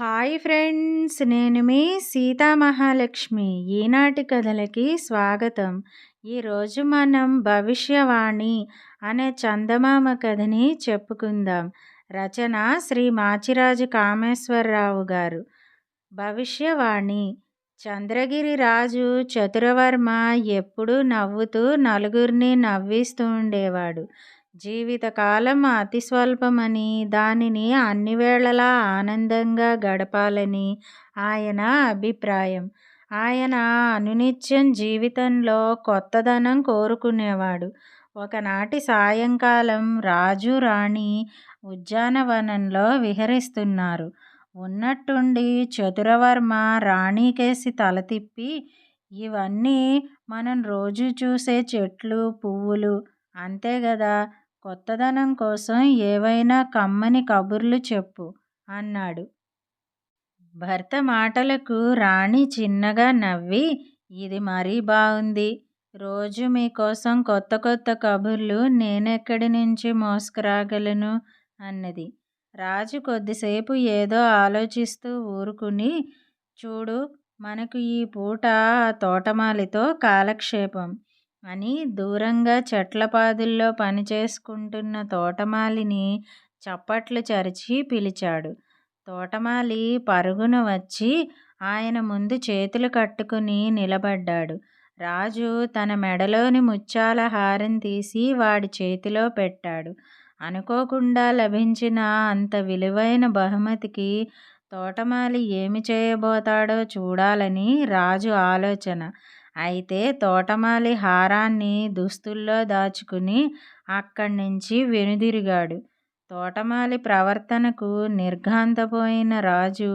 Hi friends నేను మీ సీతామహాలక్ష్మి. ఈనాటి కథలకి స్వాగతం. ఈరోజు మనం భవిష్యవాణి అనే చందమామ కథని చెప్పుకుందాం. రచన శ్రీ మాచిరాజు కామేశ్వరరావు గారు. భవిష్యవాణి. చంద్రగిరి రాజు చతురవర్మ ఎప్పుడూ నవ్వుతూ నలుగురిని నవ్విస్తూ ఉండేవాడు. జీవితకాలం అతి స్వల్పమని దానిని అన్ని వేళలా ఆనందంగా గడపాలని ఆయన అభిప్రాయం. ఆయన అనునిత్యం జీవితంలో కొత్తదనం కోరుకునేవాడు. ఒకనాటి సాయంకాలం రాజు రాణి ఉద్యానవనంలో విహరిస్తున్నారు. ఉన్నట్టుండి చతురవర్మ రాణికేసి తల తిప్పి ఇవన్నీ మనం రోజు చూసే చెట్లు పువ్వులు అంతే కదా కొత్తదనం కోసం ఏవైనా కమ్మని కబుర్లు చెప్పు అన్నాడు. భర్త మాటలకు రాణి చిన్నగా నవ్వి ఇది మరీ బాగుంది రోజు మీకోసం కొత్త కొత్త కబుర్లు నేనెక్కడి నుంచి మోసుకురాగలను అన్నది. రాజు కొద్దిసేపు ఏదో ఆలోచిస్తూ ఊరుకుని చూడు మనకు ఈ పూట తోటమాలితో కాలక్షేపం. అని దూరంగా చెట్లపాదుల్లో పనిచేసుకుంటున్న తోటమాలిని చప్పట్లు చరిచి పిలిచాడు. తోటమాలి పరుగున వచ్చి ఆయన ముందు చేతులు కట్టుకుని నిలబడ్డాడు. రాజు తన మెడలోని ముత్యాల హారం తీసి వాడి చేతిలో పెట్టాడు. అనుకోకుండా లభించిన అంత విలువైన బహుమతికి తోటమాలి ఏమి చేయబోతాడో చూడాలని రాజు ఆలోచన. అయితే తోటమాలి హారాన్ని దుస్తుల్లో దాచుకుని అక్కడి నుంచి వెనుదిరిగాడు. తోటమాలి ప్రవర్తనకు నిర్ఘాంతపోయిన రాజు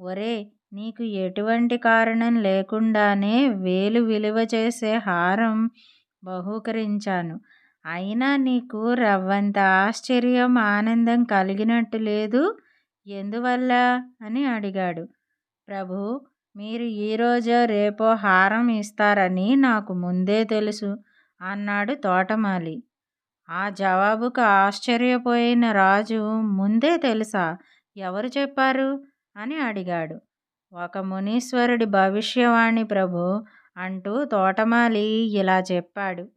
ఒరే నీకు ఎటువంటి కారణం లేకుండానే వేలు విలువ చేసే హారం బహూకరించాను. అయినా నీకు రవ్వంత ఆశ్చర్యం ఆనందం కలిగినట్టు లేదు? ఎందువల్ల? అని అడిగాడు. ప్రభు మీరు ఈరోజో రేపో హారం ఇస్తారని నాకు ముందే తెలుసు అన్నాడు తోటమాలి. ఆ జవాబుకు ఆశ్చర్యపోయిన రాజు ముందే తెలుసా? ఎవరు చెప్పారు? అని అడిగాడు. ఒక మునీశ్వరుడి భవిష్యవాణి ప్రభు అంటూ తోటమాలి ఇలా చెప్పాడు.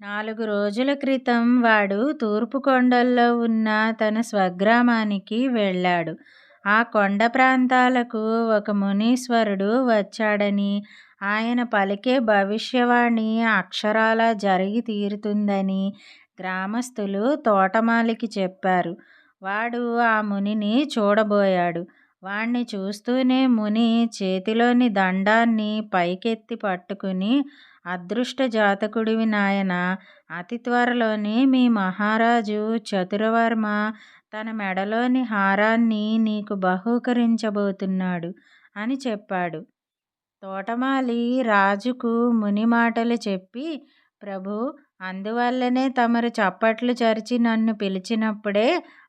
నాలుగు రోజుల క్రితం వాడు తూర్పు కొండల్లో ఉన్న తన స్వగ్రామానికి వెళ్ళాడు. ఆ కొండ ప్రాంతాలకు ఒక మునీశ్వరుడు వచ్చాడని ఆయన పలికే భవిష్యవాణి అక్షరాలా జరిగి తీరుతుందని గ్రామస్తులు తోటమాలికి చెప్పారు. వాడు ఆ మునిని చూడబోయాడు. వాణ్ణి చూస్తూనే ముని చేతిలోని దండాన్ని పైకెత్తి పట్టుకుని అదృష్ట జాతకుడివి నాయన అతి త్వరలోనే మీ మహారాజు చతురవర్మ తన మెడలోని హారాన్ని నీకు బహూకరించబోతున్నాడు అని చెప్పాడు. తోటమాలి రాజుకు ముని మాటలు చెప్పి ప్రభు అందువల్లనే తమరు చప్పట్లు చరిచి నన్ను పిలిచినప్పుడే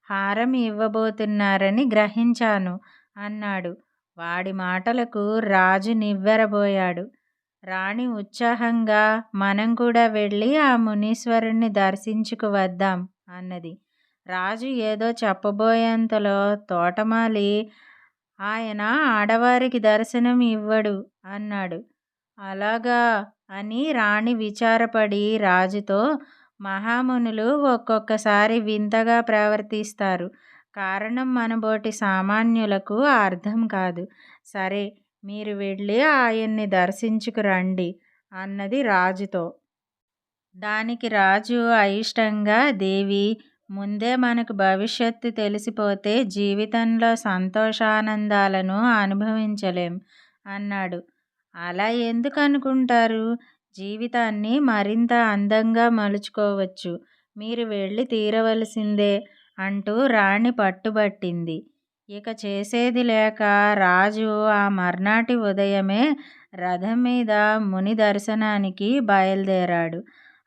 హారం ఇవ్వబోతున్నారని గ్రహించాను అన్నాడు. వాడి మాటలకు రాజు నివ్వెరబోయాడు. రాణి ఉత్సాహంగా మనం కూడా వెళ్ళి ఆ మునీశ్వరుణ్ణి దర్శించుకు వద్దాం అన్నది. రాజు ఏదో చెప్పబోయేంతలో తోటమాలి ఆయన ఆడవారికి దర్శనం ఇవ్వడు అన్నాడు. అలాగా అని రాణి విచారపడి రాజుతో మహామునులు ఒక్కొక్కసారి వింతగా ప్రవర్తిస్తారు. కారణం మనబోటి సామాన్యులకు అర్థం కాదు. సరే మీరు వెళ్ళి ఆయన్ని దర్శించుకురండి అన్నది రాజుతో. దానికి రాజు అయిష్టంగా దేవి ముందే మనకు భవిష్యత్తు తెలిసిపోతే జీవితంలో సంతోషానందాలను అనుభవించలేం అన్నాడు. అలా ఎందుకు అనుకుంటారు? జీవితాన్ని మరింత అందంగా మలుచుకోవచ్చు. మీరు వెళ్ళి తీరవలసిందే అంటూ రాణి పట్టుబట్టింది. ఇక చేసేది లేక రాజు ఆ మర్నాటి ఉదయమే రథం మీద ముని దర్శనానికి బయలుదేరాడు.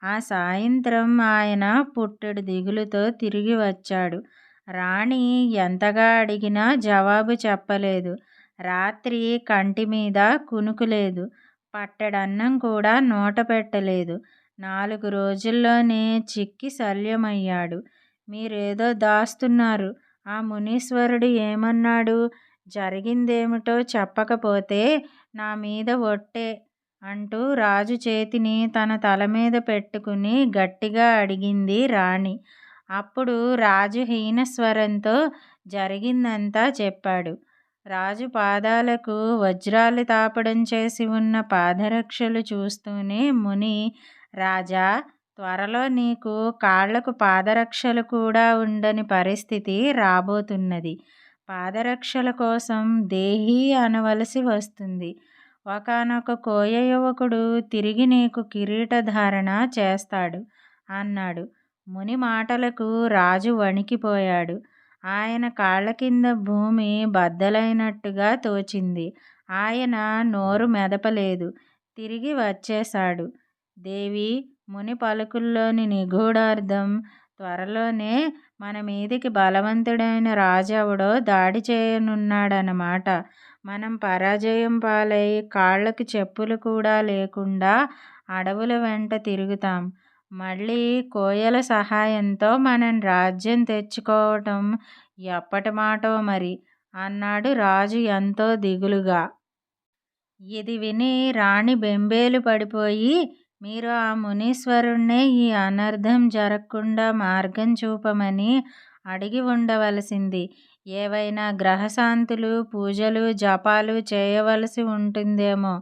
ఆ సాయంత్రం ఆయన పుట్టెడు దిగులుతో తిరిగి వచ్చాడు. రాణి ఎంతగా అడిగినా జవాబు చెప్పలేదు. రాత్రి కంటి మీద కునుకులేదు. పట్టెడన్నం కూడా నోట పెట్టలేదు. నాలుగు రోజుల్లోనే చిక్కి శల్యమయ్యాడు. మీరేదో దాస్తున్నారు. ఆ మునీశ్వరుడు ఏమన్నాడు? జరిగిందేమిటో చెప్పకపోతే నా మీద ఒట్టే. అంటూ రాజు చేతిని తన తల మీద పెట్టుకుని గట్టిగా అడిగింది రాణి. అప్పుడు రాజు హీనస్వరంతో జరిగిందంతా చెప్పాడు. రాజు పాదాలకు వజ్రాలు తాపడం చేసి ఉన్న పాదరక్షలు చూస్తూనే ముని రాజా త్వరలో నీకు కాళ్ళకు పాదరక్షలు కూడా ఉండని పరిస్థితి రాబోతున్నది. పాదరక్షల కోసం దేహి అనవలసి వస్తుంది. ఒకనొక కోయ యువకుడు తిరిగి నీకు కిరీటధారణ చేస్తాడు అన్నాడు. ముని మాటలకు రాజు వణికిపోయాడు. ఆయన కాళ్ళ కింద భూమి బద్దలైనట్టుగా తోచింది. ఆయన నోరు మెదపలేదు. తిరిగి వచ్చేశాడు. దేవి ముని పలుకుల్లోని నిగూఢార్థం త్వరలోనే మన మీదికి బలవంతుడైన రాజెవడో దాడి చేయనున్నాడనమాట మనం పరాజయం పాలై కాళ్ళకి చెప్పులు కూడా లేకుండా అడవుల వెంట తిరుగుతాం. మళ్ళీ కోయల సహాయంతో మనం రాజ్యం తెచ్చుకోవటం ఎప్పటి మాటో మరి. అన్నాడు రాజు ఎంతో దిగులుగా. ఇది విని రాణి బెంబేలు పడిపోయి మీరు ఆ మునీశ్వరుణ్ణే ఈ అనర్థం జరగకుండా మార్గం చూపమని అడిగి ఉండవలసింది. ఏవైనా గ్రహశాంతులు పూజలు జపాలు చేయవలసి ఉంటుందేమో.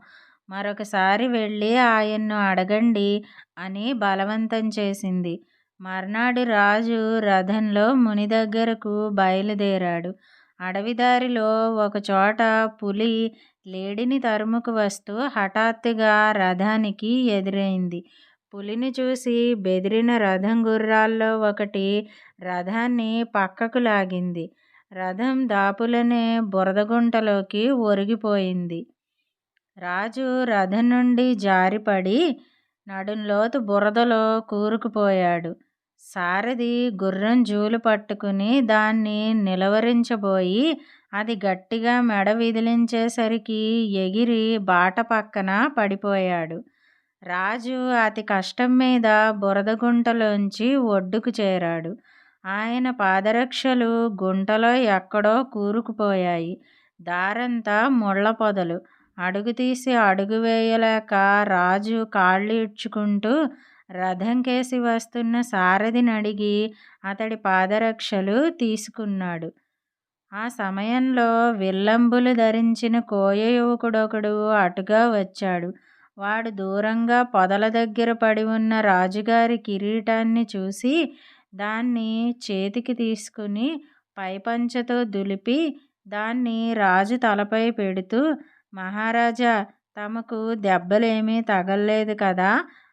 మరొకసారి వెళ్ళి ఆయన్ను అడగండి అని బలవంతం చేసింది. మర్నాడు రాజు రథంలో ముని దగ్గరకు బయలుదేరాడు. అడవిదారిలో ఒకచోట పులి లేడిని తరుముకు వస్తూ హఠాత్తుగా రథానికి ఎదురైంది. పులిని చూసి బెదిరిన రథం గుర్రాల్లో ఒకటి రథాన్ని పక్కకు లాగింది. రథం దాపులనే బురదగుంటలోకి ఒరిగిపోయింది. రాజు రథం నుండి జారిపడి నడుంలోతు బురదలో కూరుకుపోయాడు. సారథి గుర్రం జూలు పట్టుకుని దాన్ని నిలవరించబోయి అది గట్టిగా మెడ విదిలించేసరికి ఎగిరి బాట పక్కన పడిపోయాడు. రాజు అతి కష్టం మీద బురదగుంటలోంచి ఒడ్డుకు చేరాడు. ఆయన పాదరక్షలు గుంటలో ఎక్కడో కూరుకుపోయాయి. దారంతా ముళ్ళ పొదలు. అడుగు తీసి అడుగు వేయలేక రాజు కాళ్ళు ఇడ్చుకుంటూ రథం కేసి వస్తున్న సారథిని అడిగి అతడి పాదరక్షలు తీసుకున్నాడు. ఆ సమయంలో విల్లంబులు ధరించిన కోయ యువకుడొకడు అటుగా వచ్చాడు. వాడు దూరంగా పొదల దగ్గర పడి ఉన్న రాజుగారి కిరీటాన్ని చూసి దాన్ని చేతికి తీసుకుని పైపంచతో దులిపి దాన్ని రాజు తలపై పెడుతూ మహారాజా తమకు దెబ్బలేమీ తగల్లేదు కదా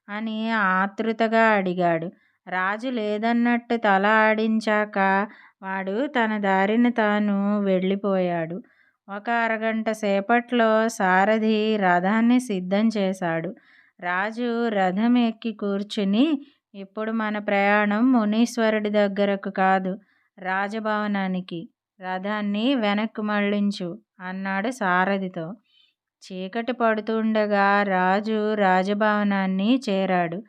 అని ఆతృతగా అడిగాడు. రాజు లేదన్నట్టు తల ఆడించాక వాడు తన దారిన తాను వెళ్ళిపోయాడు. ఒక అరగంట సేపట్లో సారథి రథాన్ని సిద్ధం చేశాడు. రాజు రథం ఎక్కి కూర్చుని ఇప్పుడు మన ప్రయాణం మునీశ్వరుడి దగ్గరకు కాదు రాజభవనానికి. రథాన్ని వెనక్కు మళ్ళించు అన్నాడు సారథితో. చీకటి పడుతుండగా రాజు రాజభవనాన్ని చేరాడు.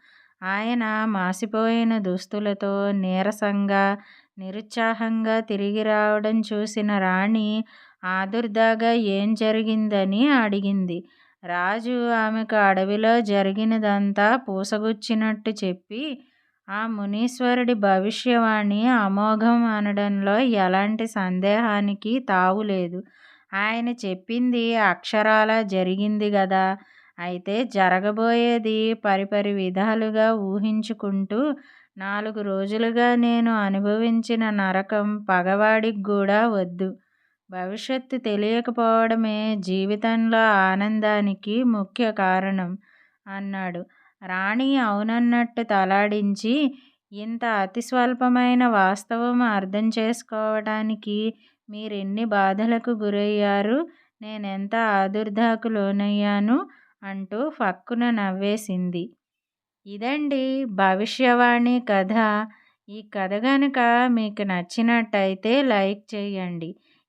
ఆయన మాసిపోయిన దుస్తులతో నీరసంగా నిరుత్సాహంగా తిరిగి రావడం చూసిన రాణి ఆదుర్దాగా ఏం జరిగిందని అడిగింది. రాజు ఆమెకు అడవిలో జరిగినదంతా పూసగుచ్చినట్టు చెప్పి ఆ మునీశ్వరుడి భవిష్యవాణి అమోఘం అనడంలో ఎలాంటి సందేహానికి తావులేదు. ఆయన చెప్పింది అక్షరాలా జరిగింది గదా. అయితే జరగబోయేది పరిపరి విధాలుగా ఊహించుకుంటూ నాలుగు రోజులుగా నేను అనుభవించిన నరకం పగవాడికి కూడా వద్దు. భవిష్యత్తు తెలియకపోవడమే జీవితంలో ఆనందానికి ముఖ్య కారణం అన్నాడు. రాణి అవునన్నట్టు తలాడించి ఇంత అతి స్వల్పమైన వాస్తవం అర్థం చేసుకోవటానికి మీరెన్ని బాధలకు గురయ్యారు? నేనెంత ఆదుర్దాకు లోనయ్యాను అంటూ ఫక్కున నవ్వేసింది. ఇదండి భవిష్యవాణి కథ. ఈ కథ కనుక మీకు నచ్చినట్టయితే లైక్ చేయండి.